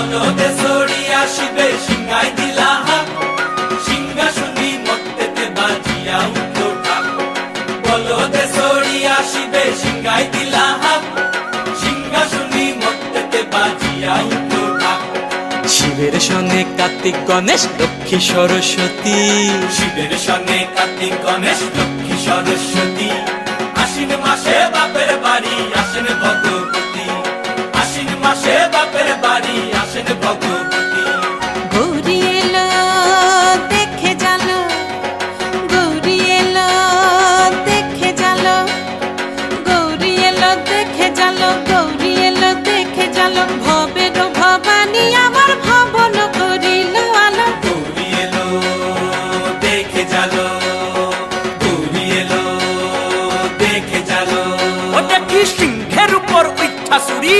বলদে sorry আসিবে সিংহাই দিলা হাত। সিংহাসনী মত্তেতে বাজিয়া উঠল ঠাক। বলদে সরি আসিবে সিংহাই দিলা হাত। সিংহাসনী মত্তেতে বাজিয়া উঠল ঠাক। শিবের সঙ্গে কার্তিক গণেশ লক্ষ্মী সরস্বতী। শিবের সঙ্গে কার্তিক গণেশ লক্ষ্মী সরস্বতী। আশ্বিন মাসে বাপের বাড়ি আসেন ভগবতী। আশ্বিন মাসে বাপের বাড়ি চালন ভবের ভবানী আমার ভবন করিল আলো। তুমি এলো দেখে চালো তুমি এলো দেখে চালো ওটা কি সিংহের উপর উঠা সুরি